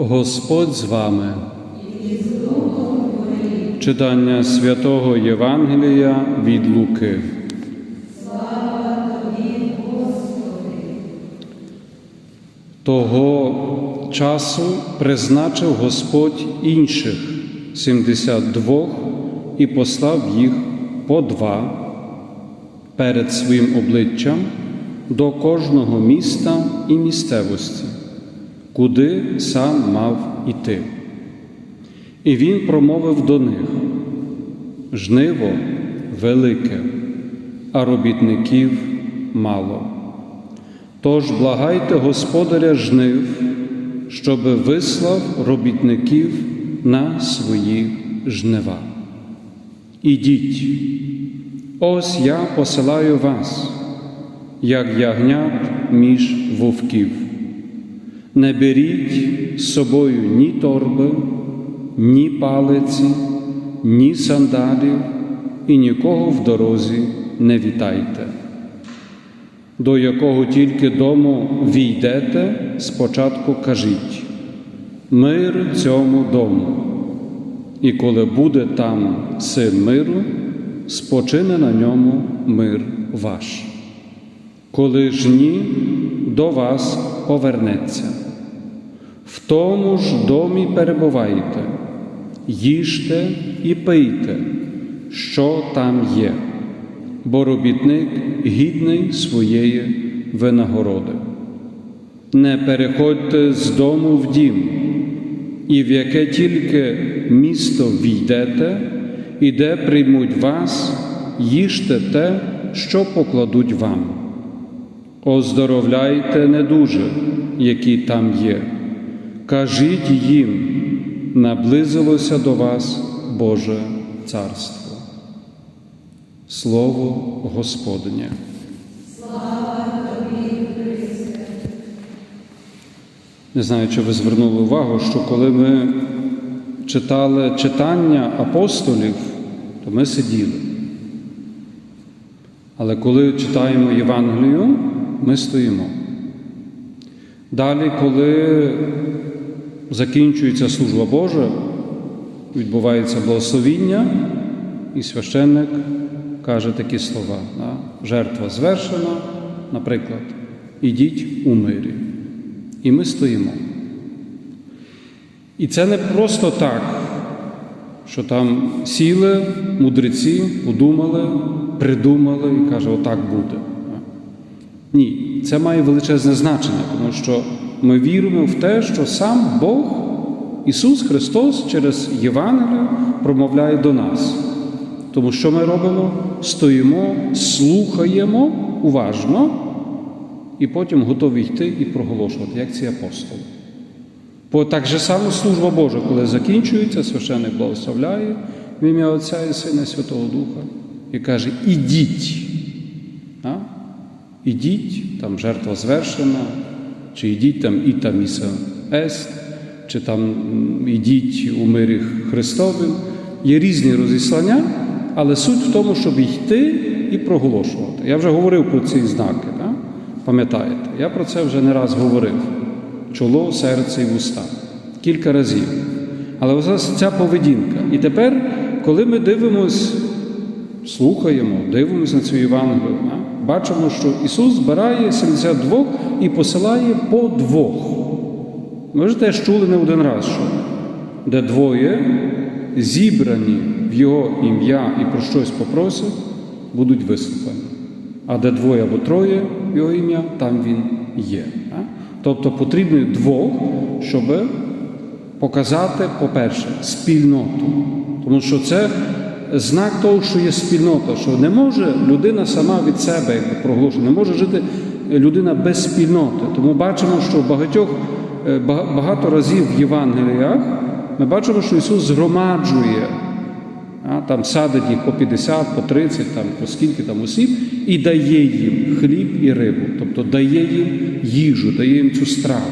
Господь з вами. Читання святого Євангелія від Луки. Того часу призначив Господь інших 72 і послав їх по два перед своїм обличчям до кожного міста і місцевості, куди сам мав іти. І він промовив до них: жниво велике, а робітників мало. Тож благайте Господаря жнив, щоби вислав робітників на свої жнива. Ідіть, ось я посилаю вас, як ягнят між вовків. Не беріть з собою ні торби, ні палиці, ні сандалів і нікого в дорозі не вітайте. До якого тільки дому війдете, спочатку кажіть мир цьому дому, і коли буде там син миру, спочине на ньому мир ваш. Коли ж ні, до вас повернеться. Тому ж домі перебувайте, їжте і пийте, що там є, бо робітник гідний своєї винагороди. Не переходьте з дому в дім, і в яке тільки місто війдете, і де приймуть вас, їжте те, що покладуть вам. Оздоровляйте недуже, які там є. Кажіть їм, наблизилося до вас Боже Царство. Слово Господнє. Не знаю, чи ви звернули увагу, що коли ми читали читання апостолів, то ми сиділи. Але коли читаємо Євангелію, ми стоїмо. Далі, коли закінчується служба Божа, відбувається благословіння, і священник каже такі слова. Жертва звершена, наприклад, ідіть у мирі. І ми стоїмо. І це не просто так, що там сіли мудреці, подумали, придумали і каже, отак буде. Ні, це має величезне значення, тому що ми віримо в те, що сам Бог, Ісус Христос через Євангелію промовляє до нас. Тому що ми робимо? Стоїмо, слухаємо уважно і потім готові йти і проголошувати, як ці апостоли. Бо так же само служба Божа, коли закінчується, священник благословляє в ім'я Отця і Сина і Святого Духа і каже: ідіть. Ідіть, там жертва звершена, чи ідіть там і там міса ест, чи там ідіть у мирі Христовим. Є різні розіслання, але суть в тому, щоб йти і проголошувати. Я вже говорив про ці знаки, да? пам'ятаєте? Я про це вже не раз говорив: чоло, серце і вуста. Кілька разів. Але ось ця поведінка. І тепер, коли ми дивимось, слухаємо, дивимося на цю Євангелію? Бачимо, що Ісус збирає 72 і посилає по двох. Ми вже теж чули не один раз, що де двоє зібрані в Його ім'я і про щось попросять, будуть вислухані. А де двоє або троє в Його ім'я, там Він є. Тобто потрібно двох, щоб показати, по-перше, спільноту. Тому що це знак того, що є спільнота, що не може людина сама від себе як не може жити людина без спільноти. Тому бачимо, що багатьох, багато разів в Євангеліях ми бачимо, що Ісус згромаджує, а, там садить їх по 50, по 30, там, по скільки там осіб, і дає їм хліб і рибу, тобто дає їм їжу, дає їм цю страву,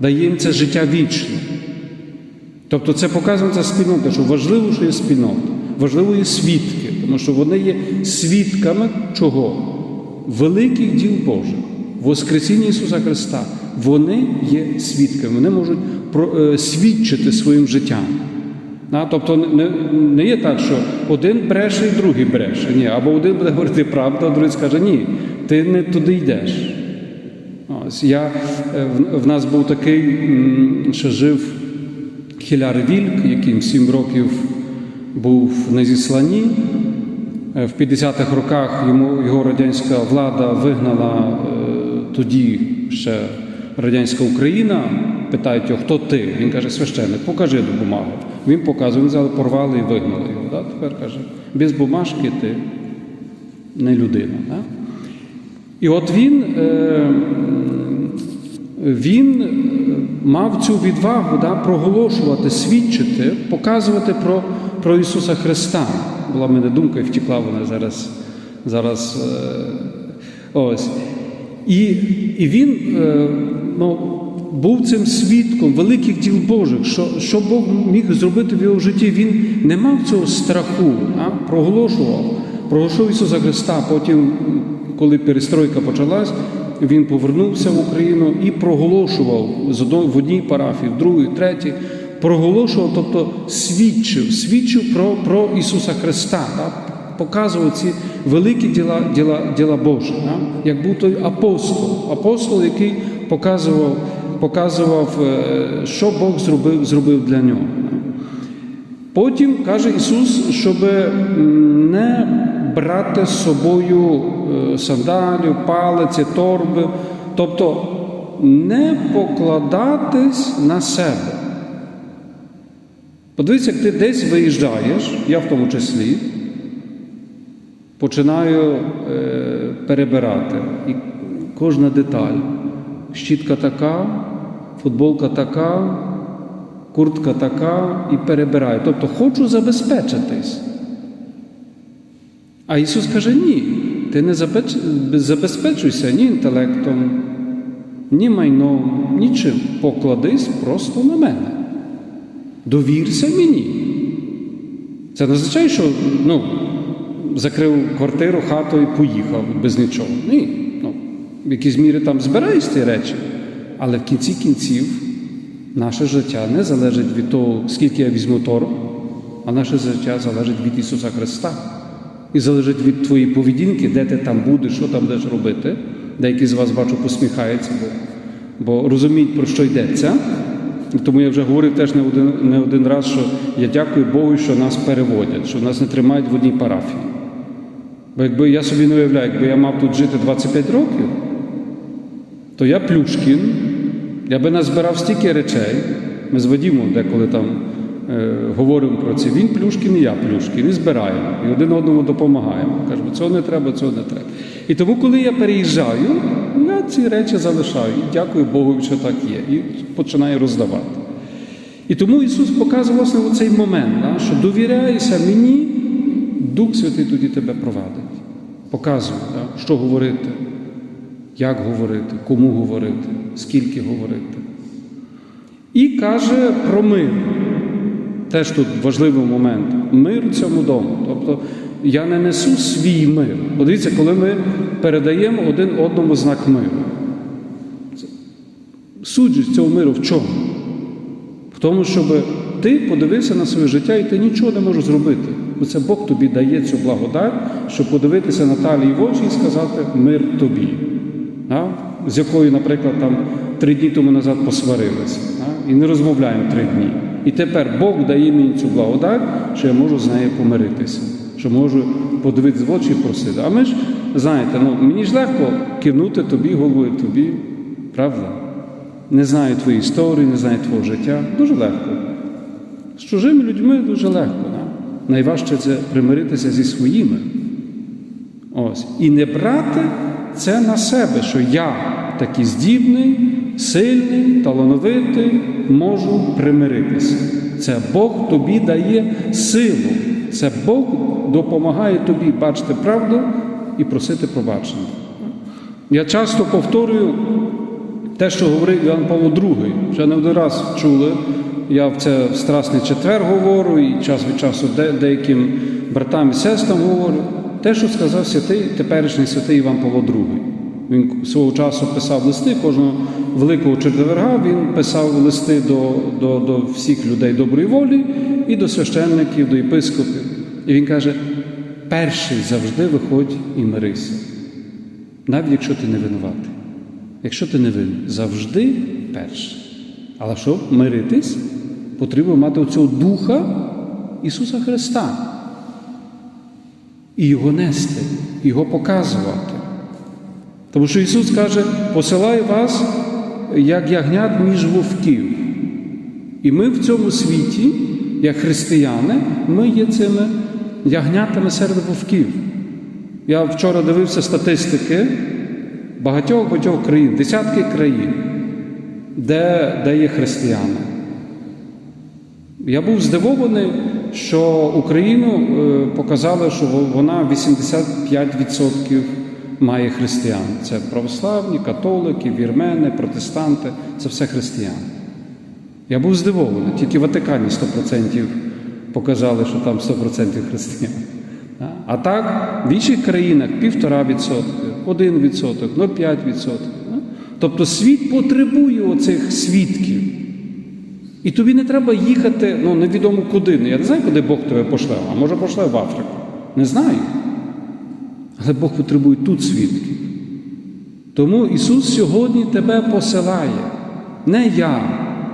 дає їм це життя вічне. Тобто це показує ця спільнота, що важливо, що є спільнота, важливо є свідки, тому що вони є свідками чого? Великих діл Божих, Воскресіння Ісуса Христа. Вони є свідками, вони можуть е, свідчити своїм життям. Тобто не, не є так, що один бреше і другий бреше. Ні, або один буде говорити правду, а другий скаже, ні, ти не туди йдеш. Ось я, е, в, нас був такий, що жив Хіляр Вільк, який сім років був на зісланні. Е, В 50-х роках йому його радянська влада вигнала е, тоді ще радянська Україна. Питають його, хто ти? Він каже, священник, покажи до бумагу. Він показує, він взяли, порвали і вигнали його. Да? Тепер каже, без бумажки ти не людина. Да? І от він, е, він е, мав цю відвагу да, проголошувати, свідчити, показувати про, про Ісуса Христа. Була в мене думка і втекла вона зараз. зараз е, ось. І, і він е, ну, був цим свідком великих діл Божих, що, що Бог міг зробити в його житті. Він не мав цього страху, а проголошував, проголошував Ісуса Христа. Потім, коли перестройка почалась, він повернувся в Україну і проголошував в одній парафії, в другій, третій. Проголошував, тобто свідчив, свідчив про, про Ісуса Христа, да? показував ці великі діла, діла, діла Божі. Да? Як був той апостол, апостол, який показував, показував, е, що Бог зробив, зробив для нього. Потім каже Ісус, щоб не брати з собою сандалів, палиці, торби, тобто не покладатись на себе. Подивіться, як ти десь виїжджаєш, я в тому числі, починаю е, перебирати. І кожна деталь. Щітка така, футболка така, куртка така і перебираю. Тобто хочу забезпечитись. А Ісус каже: ні, ти не забезпечуйся ні інтелектом, ні майном, нічим. Покладись просто на мене. Довірся мені. Це не означає, що ну, закрив квартиру, хату і поїхав без нічого. Ні. Ну, в якійсь мірі там збираєш ці речі, але в кінці кінців наше життя не залежить від того, скільки я візьму торг, а наше життя залежить від Ісуса Христа. І залежить від твоєї поведінки, де ти там будеш, що там будеш робити. Деякі з вас бачу посміхаються, бо, бо розуміють, про що йдеться. Тому я вже говорив теж не один, не один раз, що я дякую Богу, що нас переводять, що нас не тримають в одній парафії. Бо якби я собі не уявляю, якби я мав тут жити 25 років, то я Плюшкін, я би назбирав стільки речей. Ми з деколи там говоримо про це. Він Плюшкін і я Плюшкін, і збираємо, і один одному допомагаємо. Кажемо, цього не треба, цього не треба. І тому, коли я переїжджаю, я ці речі залишаю. І дякую Богу, що так є. І починаю роздавати. І тому Ісус показував власне цей момент, що довіряйся мені, Дух Святий тоді тебе провадить. Показує, що говорити, як говорити, кому говорити, скільки говорити. І каже про мир. Теж тут важливий момент. Мир у цьому дому. Тобто я не несу свій мир. Подивіться, коли ми передаємо один одному знак миру. Суть цього миру в чому? В тому, щоб ти подивився на своє життя і ти нічого не можеш зробити. Бо це Бог тобі дає цю благодать, щоб подивитися Наталії в очі і сказати мир тобі. А? З якою, наприклад, там три дні тому назад посварилися. А? І не розмовляємо три дні. І тепер Бог дає мені цю благодать, що я можу з нею помиритися, що можу подивитися в очі і просити. А ми ж, знаєте, ну, мені ж легко кивнути тобі, головою тобі, правда? Не знаю твоєї історії, не знаю твого життя. Дуже легко. З чужими людьми дуже легко. Да? Найважче це примиритися зі своїми. Ось. І не брати це на себе, що я такий здібний, сильний, талановитий, можу примиритися. Це Бог тобі дає силу. Це Бог допомагає тобі бачити правду і просити пробачення. Я часто повторюю те, що говорив Іван Павло II. Вже не один раз чули. Я в це в Страсний четвер говорю, і час від часу де, деяким братам і сестрам говорю. Те, що сказав святий, теперішній святий Іван Павло II. Він свого часу писав листи, кожного великого четверга він писав листи до, до, до всіх людей доброї волі і до священників, до єпископів. І він каже: перший завжди виходь і мирися, навіть якщо ти не винуватий. Якщо ти не винен, завжди перший. Але щоб миритись, потрібно мати оцього духа Ісуса Христа і його нести, його показувати. Тому що Ісус каже, посилаю вас, як ягнят між вовків. І ми в цьому світі, як християни, ми є цими ягнятами серед вовків. Я вчора дивився статистики багатьох багатьох країн, десятки країн, де, де є християни. Я був здивований, що Україну е, показали, що вона 85% має християн. Це православні, католики, вірмени, протестанти це все християни. Я був здивований, тільки в Ватикані 100% показали, що там 100% християн. А так, в інших країнах 1,5%, 1%, 0,5%. Тобто світ потребує оцих свідків. І тобі не треба їхати, ну невідомо куди. Я не знаю, куди Бог тебе пошле, а може пошле в Африку. Не знаю. Але Бог потребує тут свідків. Тому Ісус сьогодні тебе посилає. Не я,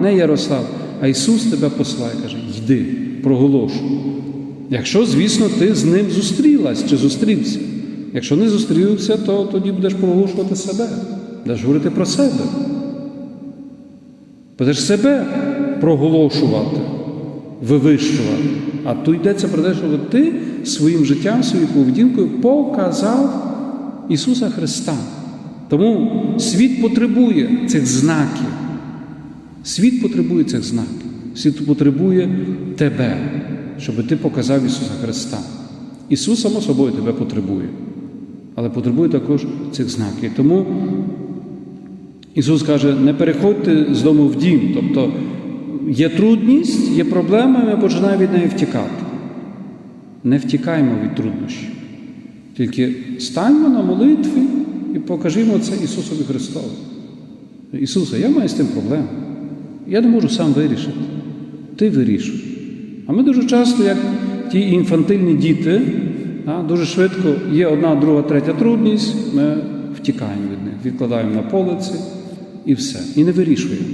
не Ярослав, а Ісус тебе посилає. Каже, йди, проголошуй. Якщо, звісно, ти з ним зустрілась чи зустрівся. Якщо не зустрівся, то тоді будеш проголошувати себе, будеш говорити про себе. Будеш себе проголошувати, вивищувати. А тут йдеться про те, що ти своїм життям, своєю поведінкою показав Ісуса Христа. Тому світ потребує цих знаків. Світ потребує цих знаків. Світ потребує тебе, щоб ти показав Ісуса Христа. Ісус, само собою, тебе потребує, але потребує також цих знаків. Тому Ісус каже, не переходьте з дому в дім. Тобто є трудність, є проблема, ми починаємо від неї втікати. Не втікаємо від труднощів. Тільки станьмо на молитві і покажімо це Ісусові Христові. Ісусе, я маю з тим проблему. Я не можу сам вирішити. Ти вирішуй. А ми дуже часто, як ті інфантильні діти, дуже швидко є одна, друга, третя трудність, ми втікаємо від них, відкладаємо на полиці і все. І не вирішуємо.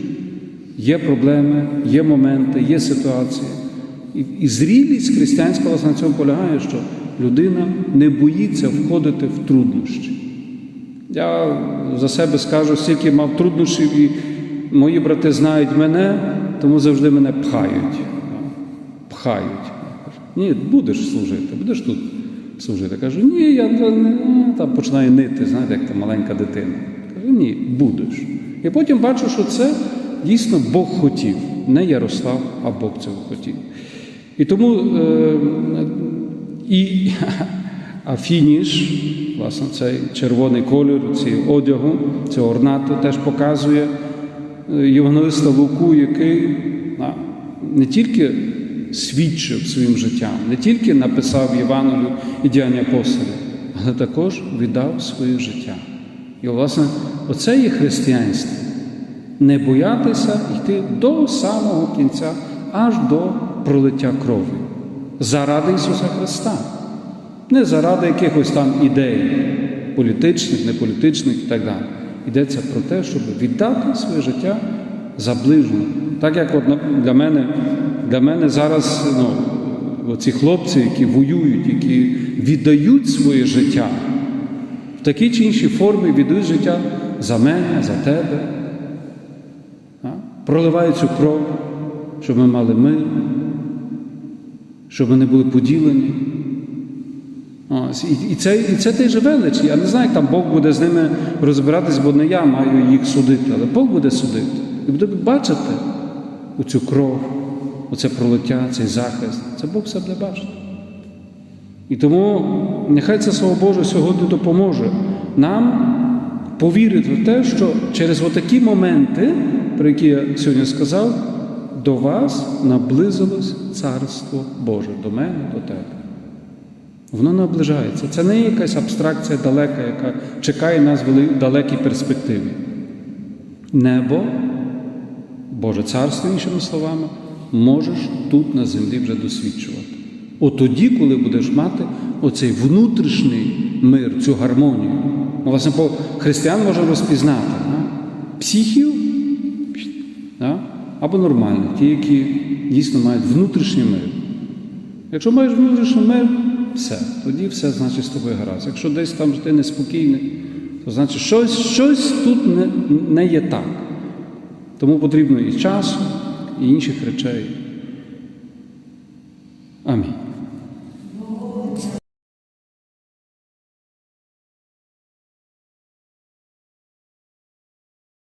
Є проблеми, є моменти, є ситуації. І, зрілість християнська власне на цьому полягає, що людина не боїться входити в труднощі. Я за себе скажу, стільки мав труднощів, і мої брати знають мене, тому завжди мене пхають. Пхають. Ні, будеш служити, будеш тут служити. Кажу, ні, я не, там починаю нити, знаєте, як та маленька дитина. Кажу, ні, будеш. І потім бачу, що це дійсно Бог хотів, не Ярослав, а Бог цього хотів. І тому е, і, а фініш, власне, цей червоний кольор, цього одягу, цього орнату теж показує євангелиста Луку, який не тільки свідчив своїм життям, не тільки написав Євангелію і діяння апостолів, але також віддав своє життя. І, власне, оце є християнство. Не боятися йти до самого кінця, аж до пролиття крові. Заради Ісуса Христа. Не заради якихось там ідей, політичних, неполітичних і так далі. Йдеться про те, щоб віддати своє життя за ближнього. Так як от для мене для мене зараз ну, оці хлопці, які воюють, які віддають своє життя, в такій чи іншій формі віддають життя за мене, за тебе, проливають цю кров, щоб ми мали мир, щоб не були поділені. Ось, і, це і це теж велич. Я не знаю, як там Бог буде з ними розбиратись, бо не я маю їх судити, але Бог буде судити. І буде бачити оцю кров, оце пролиття, цей захист. Це Бог все буде бачити. І тому нехай це Слово Боже сьогодні допоможе нам повірити в те, що через отакі моменти, про які я сьогодні сказав, до вас наблизилось Царство Боже, до мене, до тебе. Воно наближається. Це не якась абстракція далека, яка чекає нас в далекій перспективі. Небо, Боже царство, іншими словами, можеш тут на землі вже досвідчувати. От тоді, коли будеш мати оцей внутрішній мир, цю гармонію. Ми, власне, по християн можемо розпізнати да? психів? Або нормальних, ті, які дійсно мають внутрішній мир. Якщо маєш внутрішній мир, все, тоді все значить з тобою гаразд. Якщо десь там ти неспокійний, то значить щось, щось тут не, не є так. Тому потрібно і часу, і інших речей. Амінь.